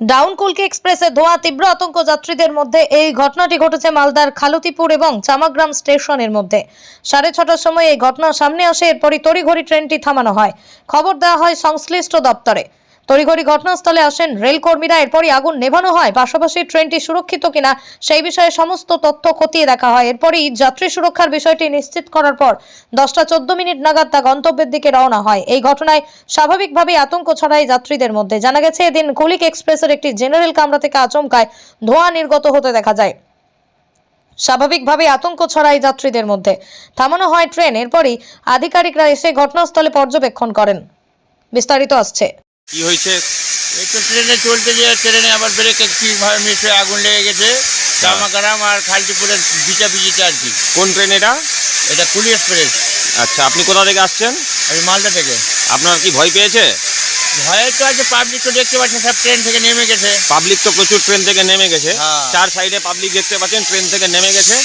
Down কুলকি এক্সপ্রেসে ধোয়া তীব্র আতঙ্ক যাত্রীদের মধ্যে। এই ঘটনাটি ঘটেছে মালদার খালতিপুর এবং চামাগ্রাম স্টেশনের মধ্যে। সাড়ে ছটার সময় এই ঘটনা সামনে আসে, এরপরই তড়িঘড়ি ট্রেনটি থামানো হয়। খবর দেওয়া হয় সংশ্লিষ্ট দপ্তরে। তড়িঘড়ি ঘটনাস্থলে আসেন রেল কর্মীরা এরপরই আগুন নেভানো হয়। পাশাপাশি ট্রেনটি সুরক্ষিত কিনা সেই বিষয়ে সমস্ত তথ্য খতিয়ে দেখা হয়। এরপরই যাত্রী সুরক্ষার বিষয়টি নিশ্চিত করার পর দশটা চোদ্দ মিনিট নাগাদ তা গন্তব্যের দিকে রওনা হয়। এই ঘটনায় স্বাভাবিকভাবেই আতঙ্ক ছড়ায় যাত্রীদের মধ্যে। জানা গেছে, এদিন কুলিক এক্সপ্রেসের একটি জেনারেল কামরা থেকে আচমকায় ধোঁয়া নির্গত হতে দেখা যায়। স্বাভাবিকভাবে আতঙ্ক ছড়ায় যাত্রীদের মধ্যে। থামানো হয় ট্রেন। এরপরই আধিকারিকরা এসে ঘটনাস্থলে পর্যবেক্ষণ করেন। বিস্তারিত আসছে। কি হয়েছে? এই তো ট্রেনে চলতে যে ট্রেনে আবার ব্রেকে কি ভাবে মিশে আগুন লেগে গেছে। জামাকারাম আর খালটিপুরের বিচা বিচিতে আর কি কোন ট্রেন এটা? এটা কুলি এক্সপ্রেস। আচ্ছা আপনি কোথা থেকে আসছেন? আমি মালদা থেকে। আপনার কি ভয় পেয়েছে? ভয়ে তো আছে পাবলিক তো দেখতে পাচ্ছেন সব ট্রেন থেকে নেমে গেছে। পাবলিক তো প্রচুর ট্রেন থেকে নেমে গেছে। হ্যাঁ। চার সাইডে পাবলিক দেখতে পাচ্ছেন ট্রেন থেকে নেমে গেছে।